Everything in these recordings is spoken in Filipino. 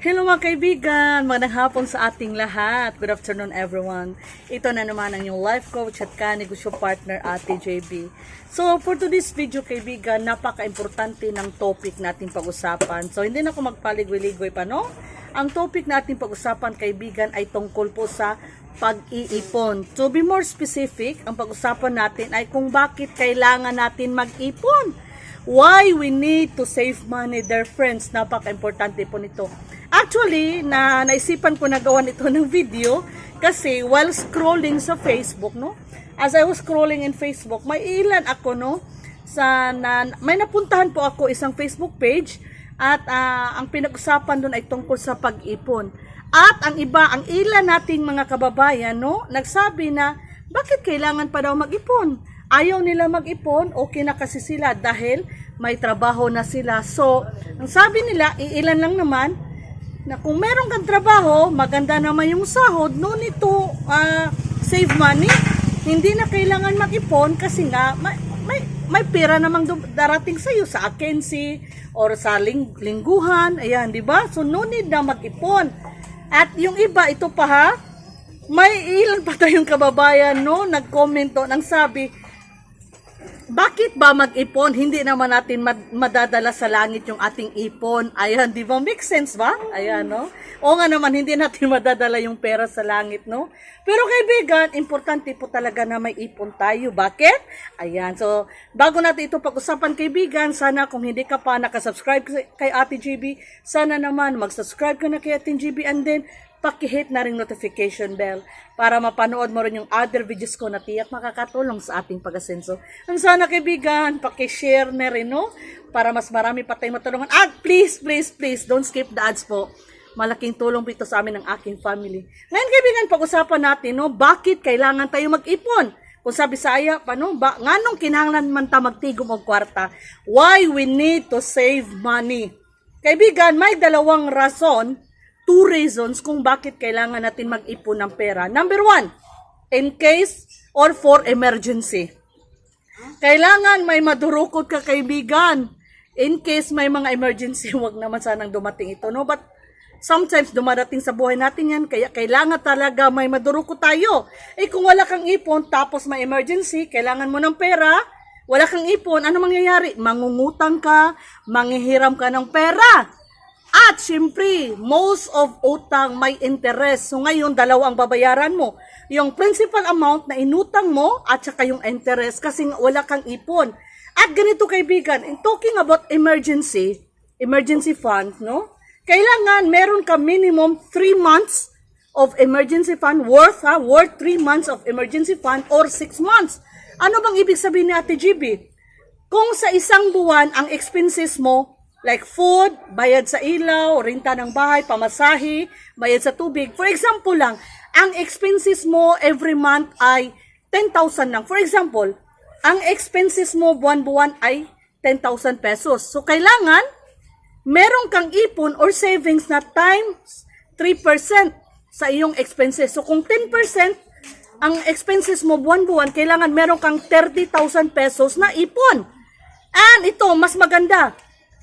Hello mga kaibigan! Magandang hapon sa ating lahat. Good afternoon everyone. Ito na naman ang inyong life coach at kanegosyo partner Ate JB. So for today's video kaibigan, napaka-importante ng topic natin pag-usapan. So hindi na ako magpaligoy-ligoy pa no? Ang topic natin pag-usapan kaibigan ay tungkol po sa pag-iipon. To be more specific, ang pag-usapan natin ay kung bakit kailangan natin mag-ipon. Why we need to save money, dear friends. Napaka-importante po nito. Actually, na naisipan ko na gawa nito ng video kasi while scrolling sa Facebook, no? As I was scrolling in Facebook, may ilan ako, no? Sa na, may napuntahan po ako isang Facebook page at ah, ang pinag-usapan doon ay tungkol sa pag-ipon. At ang iba, ang ilan nating mga kababayan, no? Nagsabi na, bakit kailangan pa daw mag-ipon? Ayaw nila mag-ipon, okay na kasi sila dahil may trabaho na sila. So, ang sabi nila, iilan lang naman, na kung meron kang trabaho, maganda naman yung sahod, no need to ah, save money. Hindi na kailangan mag-ipon kasi nga may, may, may pera namang darating sa iyo sa agency or sa ling- lingguhan. Ayan, di ba? So no need na mag-ipon. At yung iba, ito pa ha, may ilan pa tayong kababayan, no, nag-comment to, nang sabi, bakit ba mag-ipon? Hindi naman natin mad- madadala sa langit yung ating ipon. Ayan, di ba? Make sense ba? Ayan, no? O nga naman, hindi natin madadala yung pera sa langit, no? Pero kaibigan, importante po talaga na may ipon tayo. Bakit? Ayan, so, bago natin ito pag-usapan, kaibigan, sana kung hindi ka pa nakasubscribe kay Ate GB, sana naman mag-subscribe ka na kay Ate GB and then, pakihit na rin notification bell para mapanood mo rin yung other videos ko na tiyak makakatulong sa ating pag-asenso. Ang sana kaibigan, pakishare na rin, no? Para mas marami pa tayong matulungan. At please, please, please, don't skip the ads po. Malaking tulong po ito sa amin ng aking family. Ngayon kaibigan, pag-usapan natin, no? Bakit kailangan tayo mag-ipon? Kung sabi sa aya pa, no? Ba, nganong kinahanglan man ta magtigom og kwarta? Why we need to save money? Kaibigan, may dalawang rason two reasons kung bakit kailangan natin mag-ipon ng pera. Number one, in case or for emergency. Kailangan may madurukot ka kaibigan. In case may mga emergency, wag naman sanang dumating ito, no? But sometimes dumadating sa buhay natin yan, kaya kailangan talaga may madurukot tayo. Eh kung wala kang ipon, tapos may emergency, kailangan mo ng pera, wala kang ipon, ano mangyayari? Mangungutang ka, manghihiram ka ng pera. At syempre, most of utang may interest. So ngayon, dalawa ang babayaran mo. Yung principal amount na inutang mo at saka yung interest kasi wala kang ipon. At ganito kaibigan, in talking about emergency, emergency fund, no? Kailangan meron ka minimum 3 months of emergency fund worth, ha? Worth 3 months of emergency fund or 6 months. Ano bang ibig sabihin ni Ate GB? Kung sa isang buwan ang expenses mo like food, bayad sa ilaw, renta ng bahay, pamasahe, bayad sa tubig. For example lang, ang expenses mo every month ay 10,000 lang. For example, ang expenses mo buwan-buwan ay 10,000 pesos. So, kailangan meron kang ipon or savings na times 3% sa iyong expenses. So, kung 10% ang expenses mo buwan-buwan, kailangan meron kang 30,000 pesos na ipon. And ito, mas maganda,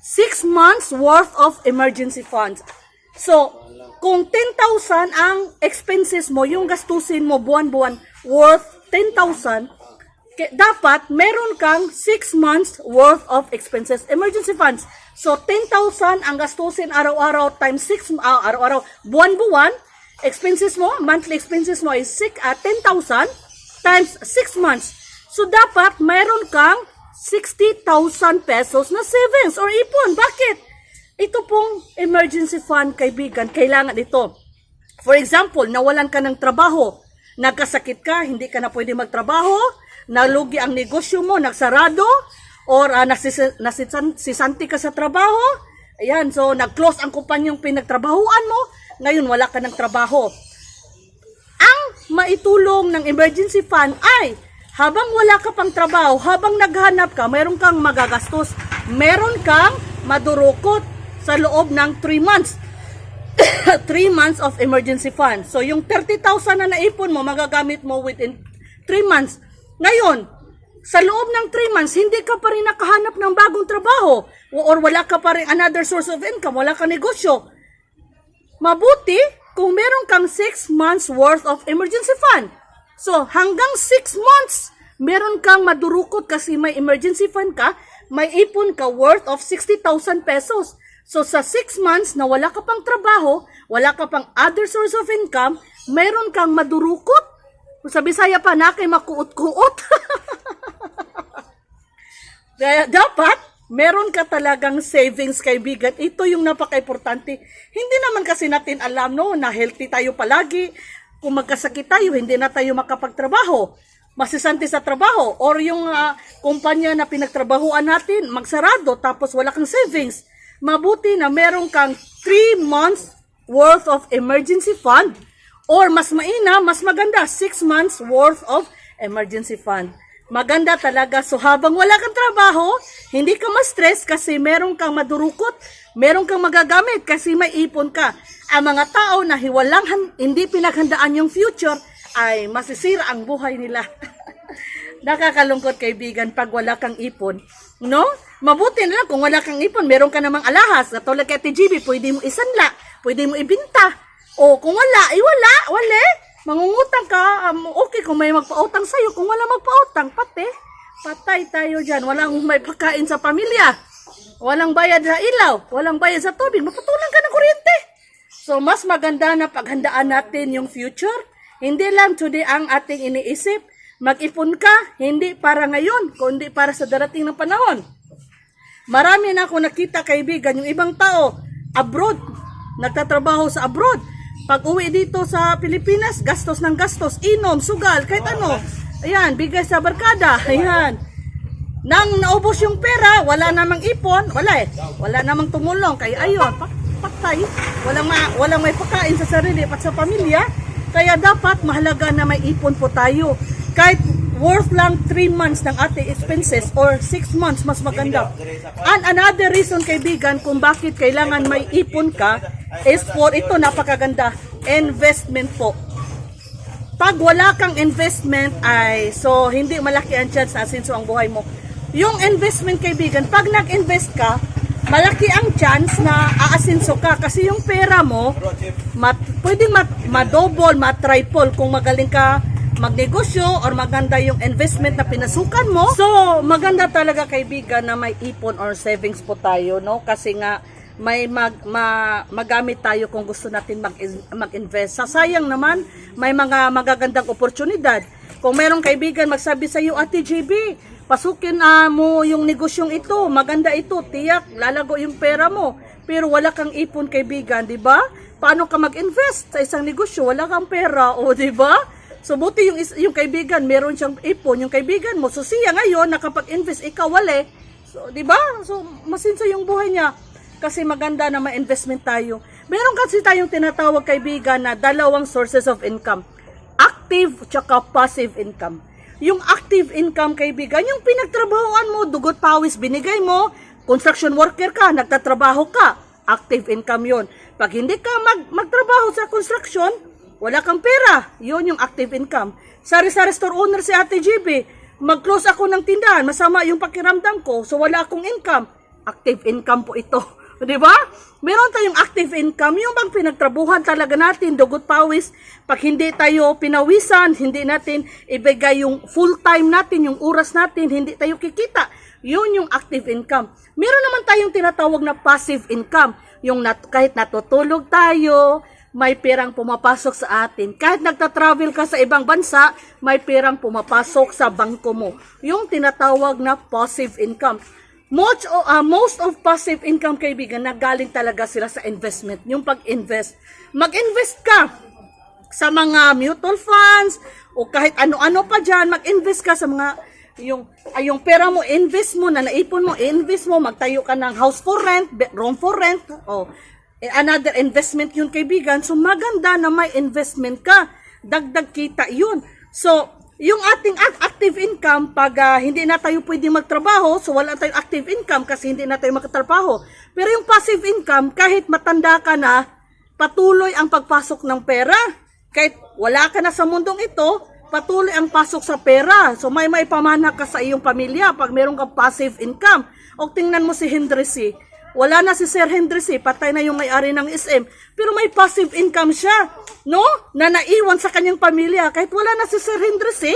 6 months worth of emergency funds. So, kung 10,000 ang expenses mo, yung gastusin mo buwan-buwan worth 10,000, ke- dapat meron kang 6 months worth of expenses, emergency funds. So, 10,000 ang gastusin araw-araw times 6, ah, araw-araw, buwan-buwan, expenses mo, monthly expenses mo is 6, ah, 10,000 times 6 months. So, dapat meron kang 60,000 pesos na savings or ipon. Bakit? Ito pong emergency fund, kaibigan, kailangan ito. For example, nawalan ka ng trabaho, nagkasakit ka, hindi ka na pwede magtrabaho, nalugi ang negosyo mo, nagsarado, or uh, nasisanti ka sa trabaho, ayan, so nag-close ang kumpanyang pinagtrabahuan mo, ngayon wala ka ng trabaho. Ang maitulong ng emergency fund ay habang wala ka pang trabaho, habang naghanap ka, meron kang magagastos, meron kang madurukot sa loob ng 3 months. 3 months of emergency fund. So, yung 30,000 na naipon mo, magagamit mo within 3 months. Ngayon, sa loob ng 3 months, hindi ka pa rin nakahanap ng bagong trabaho or wala ka pa rin another source of income, wala ka negosyo. mabuti kung meron kang 6 months worth of emergency fund. So, hanggang 6 months, meron kang madurukot kasi may emergency fund ka, may ipon ka worth of 60,000 pesos. So, sa 6 months na wala ka pang trabaho, wala ka pang other source of income, meron kang madurukot. Kung sa Bisaya pa na kay makuot-kuot. Kaya dapat, meron ka talagang savings kaibigan. Ito yung napaka-importante. Hindi naman kasi natin alam no, na healthy tayo palagi. Kung magkasakit tayo, hindi na tayo makapagtrabaho. Masisante sa trabaho. Or yung ah, kumpanya na pinagtrabahuan natin, magsarado, tapos wala kang savings. Mabuti na meron kang 3 months worth of emergency fund. Or mas maina, mas maganda, 6 months worth of emergency fund. Maganda talaga. So habang wala kang trabaho, hindi ka ma-stress kasi meron kang madurukot, meron kang magagamit kasi may ipon ka. Ang mga tao na hiwalang hindi pinaghandaan yung future ay masisira ang buhay nila. Nakakalungkot kaibigan pag wala kang ipon. No? Mabuti na lang kung wala kang ipon, meron ka namang alahas. Katulad kay TGB, pwede mo isanla, pwede mo ibinta. O kung wala, ay wala, ka, um, okay kung may magpautang sa'yo. Kung wala magpautang, pati. Patay tayo dyan. Walang may pagkain sa pamilya. Walang bayad sa ilaw. Walang bayad sa tubig. Maputulan ka ng kuryente. So, mas maganda na paghandaan natin yung future. Hindi lang today ang ating iniisip. Mag-ipon ka, hindi para ngayon, kundi para sa darating ng panahon. Marami na ako nakita kaibigan, yung ibang tao, abroad, nagtatrabaho sa abroad. Pag uwi dito sa Pilipinas, gastos ng gastos, inom, sugal, kahit ano. Ayan, bigay sa barkada, ayan. Nang naubos yung pera, wala namang ipon, wala eh. Wala namang tumulong, kaya ayun, pa- patay. Walang, ma- walang may pagkain sa sarili at sa pamilya. Kaya dapat mahalaga na may ipon po tayo. Kahit worth lang 3 months ng ating expenses or 6 months, mas maganda. And another reason, kaibigan, kung bakit kailangan may ipon ka is for ito, napakaganda, investment po pag wala kang investment ay so hindi malaki ang chance na asinso ang buhay mo. Yung investment kaibigan, pag nag-invest ka, malaki ang chance na aasinso ka kasi yung pera mo mat, pwedeng mat, ma-double, ma-triple kung magaling ka magnegosyo or maganda yung investment na pinasukan mo. So, maganda talaga kaibigan na may ipon or savings po tayo, no? Kasi nga may mag, ma, magamit tayo kung gusto natin mag, mag-invest. Sasayang naman, may mga magagandang oportunidad. Kung merong kaibigan magsabi sa iyo, Ate JB, pasukin ah, mo yung negosyong ito, maganda ito, tiyak, lalago yung pera mo. Pero wala kang ipon kaibigan, di ba? Paano ka mag-invest sa isang negosyo? Wala kang pera, o di ba? So buti yung, yung kaibigan, meron siyang ipon, yung kaibigan mo. So siya ngayon, nakapag-invest, ikaw wala. So, di ba? So, masinso yung buhay niya. Kasi maganda na may investment tayo. Meron kasi tayong tinatawag kaibigan na dalawang sources of income. Active tsaka passive income. Yung active income kaibigan, yung pinagtrabahoan mo, dugot pawis binigay mo, construction worker ka, nagtatrabaho ka, active income yon. Pag hindi ka mag, magtrabaho sa construction, wala kang pera. Yon yung active income. Sari-sari store owner si Ate GB, mag-close ako ng tindahan, masama yung pakiramdam ko, so wala akong income. Active income po ito. Di ba? Meron tayong active income, yung bang pinagtrabuhan talaga natin, dugot pawis. Pag hindi tayo pinawisan, hindi natin ibigay yung full time natin, yung oras natin, hindi tayo kikita. Yun yung active income. Meron naman tayong tinatawag na passive income. Yung nat- kahit natutulog tayo, may perang pumapasok sa atin. Kahit nagta-travel ka sa ibang bansa, may perang pumapasok sa bangko mo. Yung tinatawag na passive income. Most of, ah, most of passive income kaibigan, nagaling talaga sila sa investment. Yung pag-invest. Mag-invest ka sa mga mutual funds o kahit ano-ano pa dyan, mag-invest ka sa mga yung ay yung pera mo invest mo na naipon mo invest mo. Magtayo ka ng house for rent room for rent o eh, another investment yun kaibigan. So maganda na may investment ka. Dagdag kita yun. So yung ating ac- active income pag ah, hindi na tayo pwedeng magtrabaho so wala tayong active income kasi hindi na tayo magtatrabaho pero yung passive income kahit matanda ka na patuloy ang pagpasok ng pera. Kahit wala ka na sa mundong ito, patuloy ang pasok sa pera. So may may pamana ka sa iyong pamilya pag meron kang passive income. O tingnan mo si Hendressy. Wala na si Sir Henry C. Patay na yung may-ari ng SM. Pero may passive income siya. No? Na naiwan sa kanyang pamilya. Kahit wala na si Sir Henry C.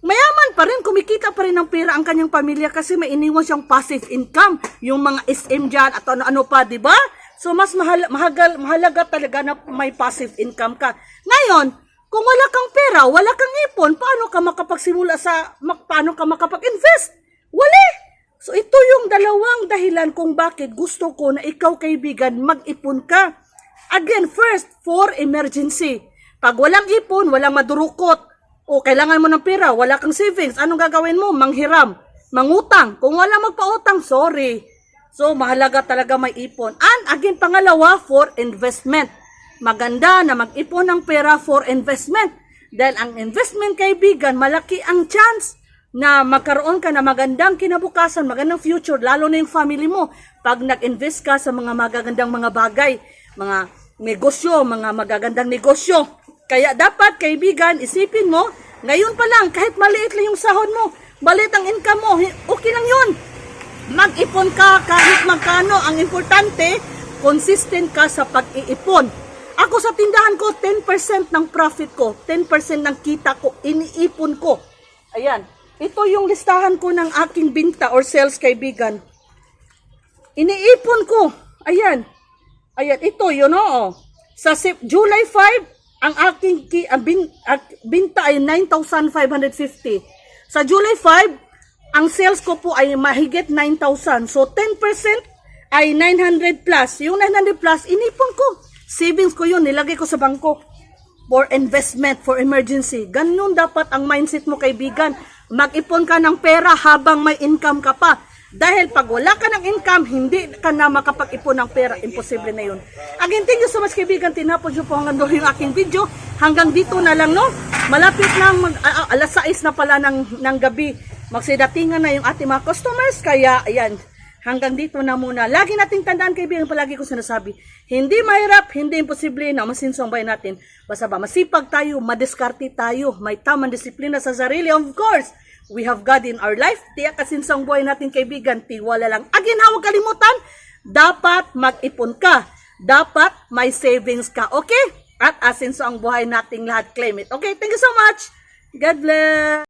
Mayaman pa rin, kumikita pa rin ng pera ang kanyang pamilya kasi may iniwan siyang passive income. Yung mga SM dyan at ano-ano pa, di ba? So, mas mahal, mahagal, mahalaga talaga na may passive income ka. Ngayon, kung wala kang pera, wala kang ipon, paano ka makapagsimula sa, paano ka makapag-invest? Wala! So, ito yung dalawang dahilan kung bakit gusto ko na ikaw, kaibigan, mag-ipon ka. Again, first, for emergency. Pag walang ipon, walang madurukot, o kailangan mo ng pera, wala kang savings, anong gagawin mo? Manghiram, mangutang. Kung wala magpautang, sorry. So, mahalaga talaga may ipon. And again, pangalawa, for investment. Maganda na mag-ipon ng pera for investment. Dahil ang investment, kaibigan, malaki ang chance na magkaroon ka na magandang kinabukasan, magandang future, lalo na yung family mo. Pag nag-invest ka sa mga magagandang mga bagay, mga negosyo, mga magagandang negosyo. Kaya dapat, kaibigan, isipin mo, ngayon pa lang, kahit maliit lang yung sahod mo, maliit ang income mo, okay lang yun. Mag-ipon ka kahit magkano. Ang importante, consistent ka sa pag-iipon. Ako sa tindahan ko, 10% ng profit ko, 10% ng kita ko, iniipon ko. Ayan. Ito yung listahan ko ng aking binta or sales kaibigan. Iniipon ko. Ayan. Ayan, ito yun oo. Sa July 5, ang aking ki, ang bin, at binta ay 9,550. Sa July 5, ang sales ko po ay mahigit 9,000. So 10% ay 900 plus. Yung 900 plus, inipon ko. Savings ko yun, nilagay ko sa bangko. For investment, for emergency. Ganun dapat ang mindset mo kaibigan. Mag-ipon ka ng pera habang may income ka pa. Dahil pag wala ka ng income, hindi ka na makapag-ipon ng pera. Imposible na yun. Again, thank you so much kaibigan. Tinapos nyo po hanggang doon yung aking video. Hanggang dito na lang, no? Malapit na, mag, ah, alas 6 na pala ng, ng gabi. Magsidatingan na yung ating mga customers. Kaya, ayan, hanggang dito na muna. Lagi nating tandaan kaibigan, palagi ko sinasabi, hindi mahirap, hindi imposible na masinsong bayan natin. Basta ba, masipag tayo, madiskarte tayo, may tamang disiplina sa sarili. Of course, we have God in our life. Tiyak kasinsang buhay natin kaibigan, tiwala lang. Again, huwag kalimutan, dapat mag-ipon ka. Dapat may savings ka, okay? At asinso ang buhay nating lahat, claim it. Okay, thank you so much. God bless.